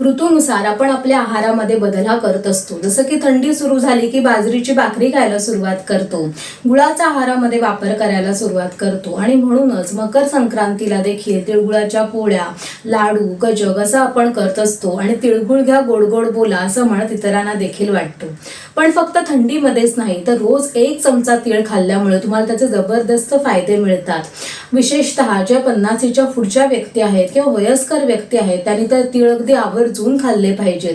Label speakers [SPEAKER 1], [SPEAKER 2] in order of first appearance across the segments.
[SPEAKER 1] ऋतूनुसार आपण आपल्या आहारामध्ये बदल हा करत असतो. जसं की थंडी सुरू झाली की बाजरीची भाकरी खायला सुरुवात करतो. गुळाचा आहारामध्ये वापर करायला सुरुवात करतो. आणि म्हणूनच मकर संक्रांतीला देखील तिळगुळाच्या पोळ्या लाडू गजग असं आपण करत असतो. आणि तिळगुळ घ्या गोड गोड बोला असं म्हणत इतरांना देखील वाटतो. पण फक्त थंडीमध्येच नाही तर रोज एक चमचा तीळ खाल्ल्यामुळे तुम्हाला त्याचे जबरदस्त फायदे मिळतात. विशेषतः ज्या पन्नासीच्या पुढच्या व्यक्ती आहेत किंवा वयस्कर व्यक्ती आहेत त्यांनी तर तीळ अगदी आवर्जून खाल्ले पाहिजेत.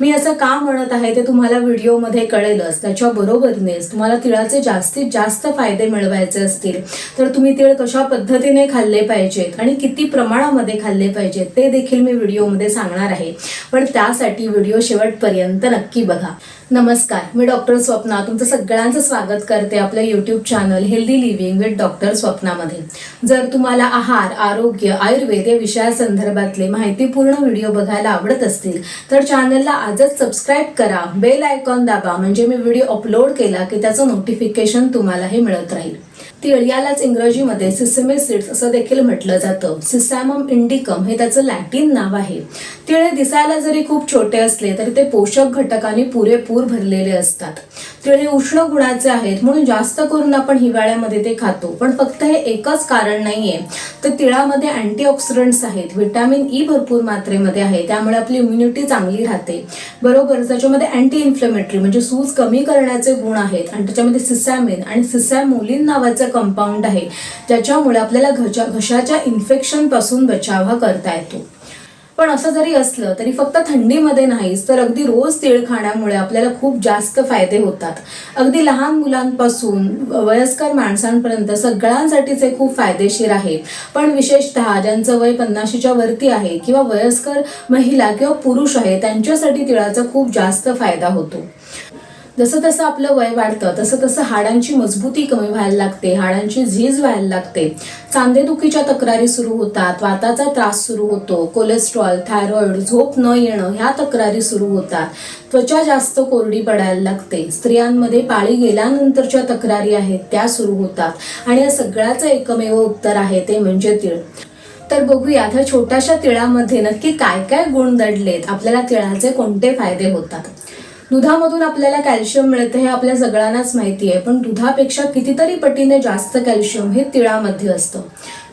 [SPEAKER 1] मी असं का म्हणत आहे ते तुम्हाला व्हिडिओमध्ये कळेलच. त्याच्या बरोबरीनेच तुम्हाला तिळाचे जास्तीत जास्त फायदे मिळवायचे असतील. तर तुम्ही तीळ कशा पद्धतीने खाल्ले पाहिजेत आणि किती प्रमाणामध्ये खाल्ले पाहिजेत ते देखील मी व्हिडिओमध्ये सांगणार आहे. पण त्यासाठी व्हिडिओ शेवटपर्यंत नक्की बघा. नमस्कार मी डॉक्टर स्वप्ना. तुमचं सगळ्यांचं स्वागत करते आपल्या YouTube channel healthy living with doctor स्वप्नामध्ये. जर तुम्हाला आहार आरोग्य आयुर्वेद या विषयासंदर्भातले माहितीपूर्ण व्हिडिओ बघायला आवडत असतील तर चॅनलला आजच सबस्क्राईब करा. बेल आयकॉन दाबा म्हणजे मी व्हिडिओ अपलोड केला की त्याचं नोटिफिकेशन तुम्हालाही मिळत राहील. तीळ यालाच इंग्रजीमध्ये सिसमे सीड्स असं देखील म्हटलं जातं. सिसॅमम इंडिकम हे त्याचं लॅटिन नाव आहे. तीळ हे दिसायला जरी खूप छोटे असले तरी ते पोषक घटकांनी पुरेपूर भरलेले असतात. तीळ हे उष्ण गुणाचे आहेत म्हणून जास्त करून आपण हिवाळ्यामध्ये ते खातो. पण फक्त हे एकच कारण नाहीये. तर तिळामध्ये अँटीऑक्सिडंट्स आहेत व्हिटॅमिन ई भरपूर मात्रेमध्ये आहे त्यामुळे आपली इम्युनिटी चांगली राहते. बरोबर त्याच्यामध्ये अँटी इन्फ्लेमेटरी म्हणजे सूज कमी करण्याचे गुण आहेत आणि त्याच्यामध्ये सिसॅमिन आणि सिसॅमोलिन नावाचं कंपाऊंड आहे. ज्याच्यामुळे आपल्याला घशा घशाच्या इन्फेक्शनपासून बचाव हा करता येतो. पण असं जरी असलं तरी फक्त थंडीमध्ये नाहीच तर अगदी रोज तीळ खाण्यामुळे आपल्याला खूप जास्त फायदे होतात. अगदी लहान मुलांपासून वयस्कर माणसांपर्यंत सगळ्यांसाठीच हे खूप फायदेशीर आहे. पण विशेषतः ज्यांचं वय पन्नाशीच्या वरती आहे किंवा वयस्कर महिला किंवा पुरुष आहे त्यांच्यासाठी तिळाचा खूप जास्त फायदा होतो. जसं तसं आपलं वय वाढतं तसं तसं हाडांची मजबूती कमी व्हायला लागते हाडांची झीज व्हायला लागते. सांधेदुखीच्या तक्रारी सुरू होतात वाताचा त्रास सुरू होतो कोलेस्ट्रॉल थायरॉइड झोप न येणं ह्या तक्रारी सुरू होतात. त्वचा जास्त कोरडी पडायला लागते. स्त्रियांमध्ये पाळी गेल्यानंतरच्या तक्रारी आहेत त्या सुरू होतात. आणि या सगळ्याचं एकमेव उत्तर आहे ते म्हणजे तीळ. तर बघूया ह्या छोट्याशा तिळामध्ये नक्की काय काय गुण दडलेत? आपल्याला तिळाचे कोणते फायदे होतात? दुधामधून आपल्याला कॅल्शियम मिळतं हे आपल्या सगळ्यांनाच माहिती आहे. पण दुधापेक्षा कितीतरी पटीने जास्त कॅल्शियम हे तिळामध्ये असतं.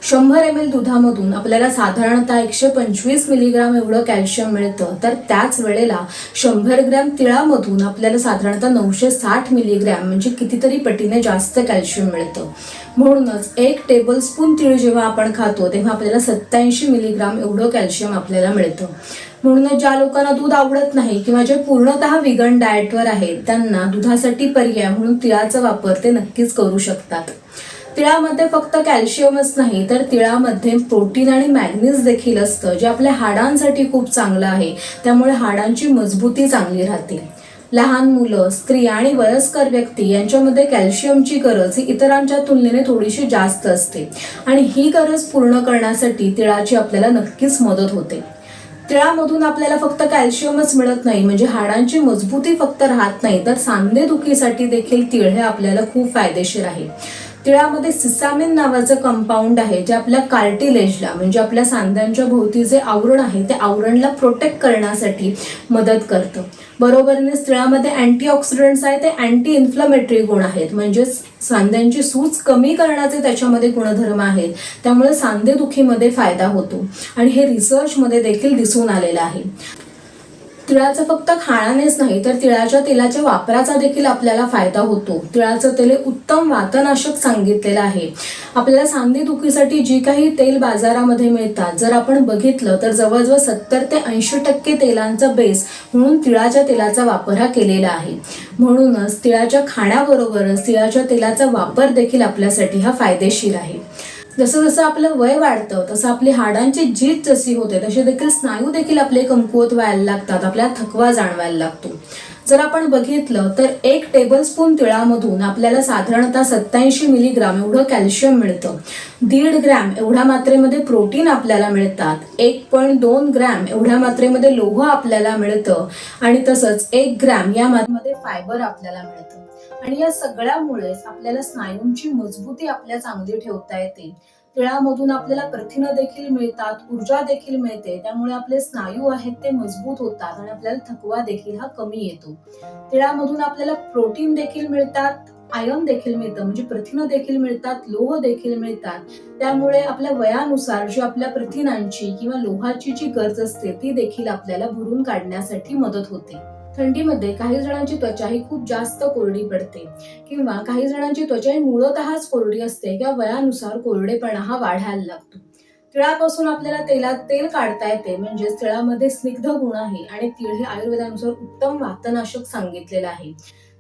[SPEAKER 1] शंभर एम एल दुधामधून आपल्याला साधारणतः एकशे पंचवीस मिलीग्राम एवढं कॅल्शियम मिळतं. तर त्याच वेळेला शंभर ग्रॅम तिळामधून आपल्याला साधारणतः नऊशे साठ मिलीग्रॅम म्हणजे कितीतरी पटीने जास्त कॅल्शियम मिळतं. म्हणूनच एक टेबलस्पून तीळ जेव्हा आपण खातो तेव्हा आपल्याला सत्याऐंशी मिलीग्राम एवढं कॅल्शियम आपल्याला मिळतं. म्हणूनच ज्या लोकांना दूध आवडत नाही किंवा जे पूर्णतः विगन डाएटवर आहेत त्यांना दुधासाठी पर्याय म्हणून तिळाचा वापर ते नक्कीच करू शकतात. तिळामध्ये फक्त कॅल्शियमच नाही तर तिळामध्ये प्रोटीन आणि मॅग्नीज देखील असतं जे आपल्या हाडांसाठी खूप चांगलं आहे. त्यामुळे हाडांची मजबूती चांगली राहते. लहान मुलं स्त्री आणि वयस्कर व्यक्ती यांच्यामध्ये कॅल्शियमची गरज ही इतरांच्या तुलनेने थोडीशी जास्त असते. आणि ही गरज पूर्ण करण्यासाठी तिळाची आपल्याला नक्कीच मदत होते. तिळामधून आपल्याला फक्त कॅल्शियमच मिळत नाही म्हणजे हाडांची मजबूती फक्त राहत नाही तर सांधेदुखीसाठी देखील तिळ हे आपल्याला खूप फायदेशीर आहे. तिळामध्ये सिसामिन नावाचं कंपाऊंड आहे जे आपल्या कार्टिलेजला म्हणजे आपल्या सांध्यांच्या भोवती जे आवरण आहे ते आवरणला प्रोटेक्ट करण्यासाठी मदत करतं. बरोबरीने तिळामध्ये अँटीऑक्सिडंट्स आहे ते अँटी इन्फ्लमेटरी गुण आहेत. म्हणजेच सांध्यांची सूज कमी करण्याचे त्याच्यामध्ये गुणधर्म आहेत. त्यामुळे सांधेदुखीमध्ये फायदा होतो. आणि हे रिसर्चमध्ये देखील दिसून आलेलं आहे. तिळाचं फक्त खाण्यानेच नाही तर तिळाच्या तेलाच्या वापराचा देखील आपल्याला फायदा होतो. तिळाचं तेल उत्तम वातनाशक सांगितलेलं आहे. आपल्याला सांधेदुखीसाठी जी काही तेल बाजारामध्ये मिळतात जर आपण बघितलं तर जवळजवळ सत्तर ते ऐंशी टक्के तेलांचा बेस म्हणून तिळाच्या तेलाचा वापर हा केलेला आहे. म्हणूनच तिळाच्या खाण्याबरोबरच तिळाच्या तेलाचा वापर देखील आपल्यासाठी हा फायदेशीर आहे. जसं जसं आपलं वय वाढतं तसं आपली हाडांची झीज जशी होते तसे देखील स्नायू देखील आपले कमकुवत व्हायला लागतात आपल्याला थकवा जाणवायला लागतो. जर आपण बघितलं तर एक टेबलस्पून तिळामधून आपल्याला साधारणतः सत्याऐंशी मिलीग्राम एवढं कॅल्शियम मिळतं. दीड ग्रॅम एवढ्या मात्रेमध्ये प्रोटीन आपल्याला मिळतात. एक पॉईंट दोन ग्रॅम एवढ्या मात्रेमध्ये लोह आपल्याला मिळतं. आणि तसंच एक ग्रॅम या मात्रेमध्ये फायबर आपल्याला मिळतं. आणि या सगळ्यामुळेच आपल्याला स्नायूंची मजबूती आपल्या चांगली ठेवता येते. तिळामधून आपल्याला प्रथिनं देखील मिळतात ऊर्जा देखील मिळते त्यामुळे आपले स्नायू आहेत ते मजबूत होतात आणि आपल्याला थकवा देखील हा कमी येतो. तिळामधून आपल्याला प्रोटीन देखील मिळतात आयन देखील मिळतं म्हणजे प्रथिनं देखील मिळतात लोह देखील मिळतात. त्यामुळे आपल्या वयानुसार जी आपल्या प्रथिनांची किंवा लोहाची जी गरज असते ती देखील आपल्याला भरून काढण्यासाठी मदत होते. थंडीमध्ये काही जणांची त्वचा ही खूप जास्त कोरडी पडते. किंवा काही जणांची त्वचा ही मूळतःच कोरडी असते किंवा वयानुसार कोरडेपणा हा वाढायला लागतो. तिळापासून आपल्याला तेलात तेल काढता येते म्हणजेच तिळामध्ये स्निग्ध गुण आहे आणि तिळ हे आयुर्वेदानुसार उत्तम वातनाशक सांगितलेलं आहे.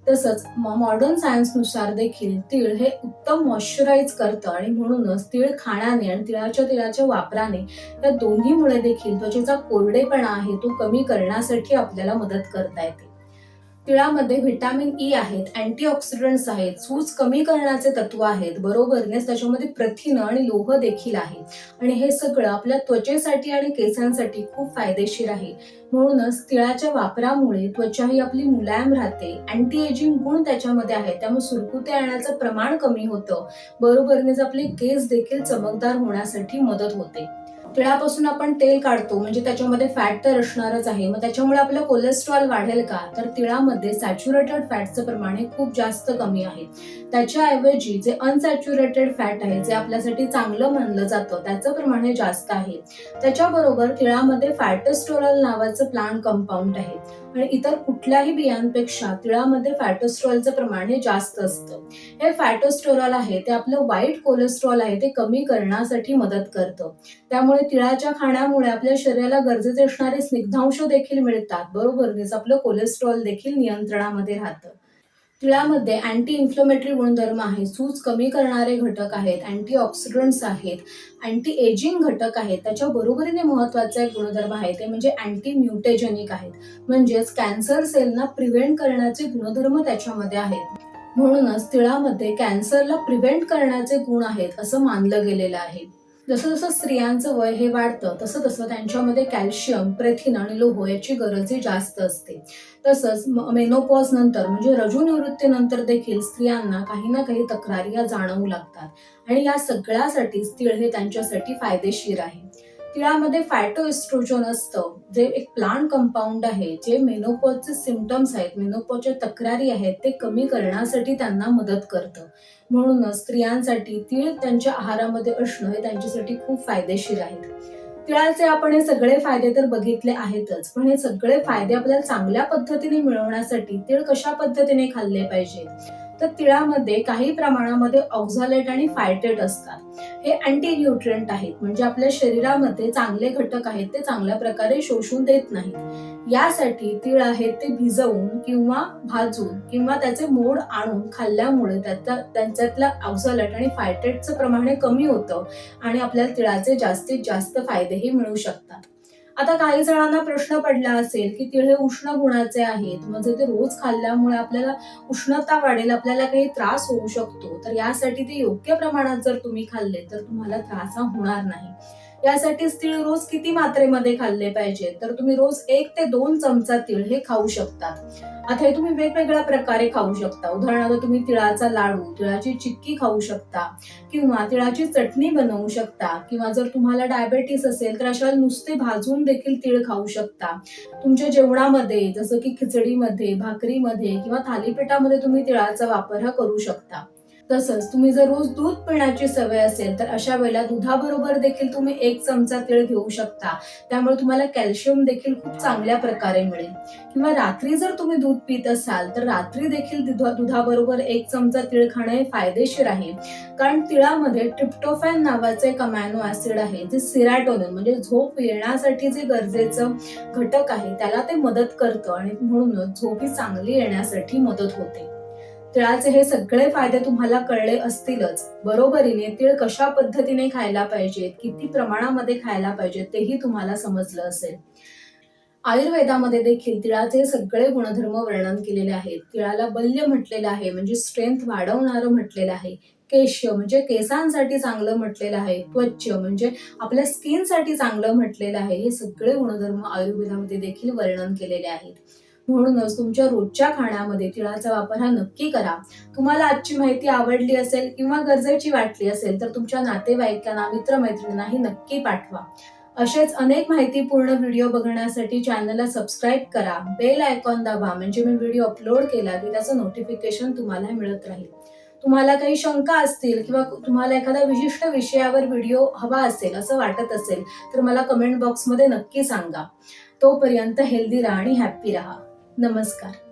[SPEAKER 1] तसंच मॉडर्न सायन्सनुसार देखील तीळ हे उत्तम मॉइश्चराईज करतं आणि म्हणूनच तीळ खाण्याने आणि तिळाच्या तिळाच्या वापराने या दोन्हीमुळे देखील त्वचेचा कोरडेपणा आहे तो कमी करण्यासाठी आपल्याला मदत करता येते. तिळामध्ये व्हिटॅमिन ई आहेत अँटीऑक्सिडंट्स आहेत सूज कमी करण्याचे तत्व आहेत बरोबरनेच त्याच्यामध्ये प्रथिनं आणि लोह देखील आहे. आणि हे सगळं आपल्या त्वचेसाठी आणि केसांसाठी खूप फायदेशीर आहे. म्हणूनच तिळाच्या वापरामुळे त्वचा ही आपली मुलायम राहते. अँटी एजिंग गुण त्याच्यामध्ये आहे त्यामुळे सुरकुते येण्याचं प्रमाण कमी होतं. बरोबरनेच आपले केस देखील चमकदार होण्यासाठी मदत होते. तिळापासून आपण तेल काढतो म्हणजे त्याच्यामध्ये फॅट तर असणारच आहे. मग त्याच्यामुळे आपलं कोलेस्ट्रॉल वाढेल का? तर तिळामध्ये सॅच्युरेटेड फॅटचं प्रमाण हे खूप जास्त कमी आहे. त्याच्याऐवजी जे अनसॅच्युरेटेड फॅट आहे जे आपल्यासाठी चांगलं मानलं जातं त्याचं प्रमाण हे जास्त आहे. त्याच्याबरोबर तिळामध्ये फॅटोस्टोरॉल नावाचं प्लांट कंपाऊंड आहे. आणि इतर कुठल्याही बियांपेक्षा तिळामध्ये फॅटोस्ट्रॉलचं प्रमाण हे जास्त असतं. हे फॅटोस्ट्रॉल आहे ते आपलं वाईट कोलेस्ट्रॉल आहे ते कमी करण्यासाठी मदत करतं. त्यामुळे तिळाच्या खाण्यामुळे आपल्या शरीराला गरजेचे असणारे स्निग्धांश देखील मिळतात. बरोबर आपलं कोलेस्ट्रॉल देखील नियंत्रणामध्ये राहतं. तिळामध्ये अँटी इन्फ्लमेटरी गुणधर्म आहे. सूज कमी करणारे घटक आहेत अँटी ऑक्सिडंट्स आहेत अँटी एजिंग घटक आहेत. त्याच्या बरोबरीने महत्त्वाचा एक गुणधर्म आहे. ते म्हणजे अँटी म्युटेजेनिक आहेत. म्हणजेच कॅन्सर सेलना प्रिव्हेंट करण्याचे गुणधर्म त्याच्यामध्ये आहेत. म्हणूनच तिळामध्ये कॅन्सरला प्रिव्हेंट करण्याचे गुण आहेत असं मानलं गेलेलं आहे. जसं जसं स्त्रियांचं वय हे वाढतं तसं तसं त्यांच्यामध्ये कॅल्शियम प्रथिन आणि लोह याची गरजही जास्त असते. तसंच मेनोपॉज नंतर म्हणजे रजूनिवृत्तीनंतर देखील स्त्रियांना काही ना काही तक्रारी या जाणवू लागतात. आणि या सगळ्यासाठी तिळ हे त्यांच्यासाठी फायदेशीर आहे. तिळामध्ये फायटो असतं जे एक प्लांट कंपाऊंड आहे जे मेनोपॉजचे सिमटम्स आहेत मेनोपॉजच्या तक्रारी आहेत ते कमी करण्यासाठी त्यांना मदत करतं. म्हणूनच स्त्रियांसाठी तिळ त्यांच्या आहारामध्ये असणं हे त्यांच्यासाठी खूप फायदेशीर आहेत तिळाचे आपण हे सगळे फायदे तर बघितले आहेतच पण हे सगळे फायदे आपल्याला चांगल्या पद्धतीने मिळवण्यासाठी तिळ कशा पद्धतीने खाल्ले पाहिजे तर तिळामध्ये काही प्रमाणामध्ये ऑक्झालेट आणि फायटेट असतात. हे अँटी न्यूट्रियंट आहेत. म्हणजे आपल्या शरीरामध्ये चांगले घटक आहेत ते चांगल्या प्रकारे शोषून देत नाहीत. यासाठी तीळ आहेत ते भिजवून किंवा भाजून किंवा त्याचे मोड आणून खाल्ल्यामुळे त्याचा त्यांच्यातल्या ऑक्झालेट आणि फायटेटचं प्रमाण हे कमी होतं आणि आपल्याला तिळाचे जास्तीत जास्त फायदेही मिळू शकतात. आता काही जणांना प्रश्न पडला असेल की तिळ हे उष्ण गुणाचे आहेत. म्हणजे ते रोज खाल्ल्यामुळे आपल्याला उष्णता वाढेल आपल्याला काही त्रास होऊ शकतो तर यासाठी ते योग्य प्रमाणात जर तुम्ही खाल्ले तर तुम्हाला त्रास हा होणार नाही. यासाठी तीळ रोज किती मात्रेमध्ये खाल्ले पाहिजे? तर तुम्ही रोज एक ते दोन चमचा तीळ हे खाऊ शकता. आता हे तुम्ही वेगवेगळ्या प्रकारे खाऊ शकता. उदाहरणार्थ तुम्ही तिळाचा लाडू तिळाची चिक्की खाऊ शकता किंवा तिळाची चटणी बनवू शकता किंवा जर तुम्हाला डायबेटीस असेल तर अशा नुसते भाजून देखील तीळ खाऊ शकता. तुमच्या जेवणामध्ये जसं की खिचडीमध्ये भाकरीमध्ये किंवा थालीपीठामध्ये तुम्ही तिळाचा वापर हा करू शकता. तसंच तुम्ही जर रोज दूध पिण्याची सवय असेल तर अशा वेळेला दुधाबरोबर देखील तुम्ही एक चमचा तीळ घेऊ शकता. त्यामुळे तुम्हाला कॅल्शियम देखील खूप चांगल्या प्रकारे मिळेल. किंवा रात्री जर तुम्ही दूध पित असाल तर रात्री देखील दुधाबरोबर एक चमचा तीळ खाणं हे फायदेशीर आहे. कारण तिळामध्ये ट्रिप्टोफॅन नावाचे एक अमॅनो ऍसिड आहे जे सिरॅटोनिन म्हणजे झोप येण्यासाठी जे गरजेचं घटक आहे त्याला ते मदत करतं आणि म्हणूनच झोप ही चांगली येण्यासाठी मदत होते. तिळाचे हे सगळे फायदे तुम्हाला कळले असतीलच. बरोबरीने तिळ कशा पद्धतीने खायला पाहिजेत किती प्रमाणामध्ये खायला पाहिजेत तेही तुम्हाला समजलं असेल. आयुर्वेदामध्ये देखील तिळाचे सगळे गुणधर्म वर्णन केलेले आहेत. तिळाला बल्य म्हटलेलं आहे म्हणजे स्ट्रेंथ वाढवणारं म्हटलेलं आहे. केश म्हणजे केसांसाठी चांगलं म्हटलेलं आहे. त्वच म्हणजे आपल्या स्किनसाठी चांगलं म्हटलेलं आहे. हे सगळे गुणधर्म आयुर्वेदामध्ये देखील वर्णन केलेले आहेत. म्हणूनच तुमच्या रोजच्या खाण्यामध्ये तिळाचा वापर हा नक्की करा. तुम्हाला आजची माहिती आवडली असेल किंवा गरजेची वाटली असेल तर तुमच्या नातेवाईकांना मित्रमैत्रिणींनाही नक्की पाठवा. असेच अनेक माहितीपूर्ण व्हिडिओ बघण्यासाठी चॅनलला सबस्क्राईब करा. बेल आयकॉन दाबा म्हणजे मी व्हिडिओ अपलोड केला की त्याचं नोटिफिकेशन तुम्हाला मिळत राहील. तुम्हाला काही शंका असतील किंवा तुम्हाला एखादा विशिष्ट विषयावर व्हिडिओ हवा असेल असं वाटत असेल तर मला कमेंट बॉक्समध्ये नक्की सांगा. तोपर्यंत हेल्दी राहा आणि हॅप्पी राहा. नमस्कार.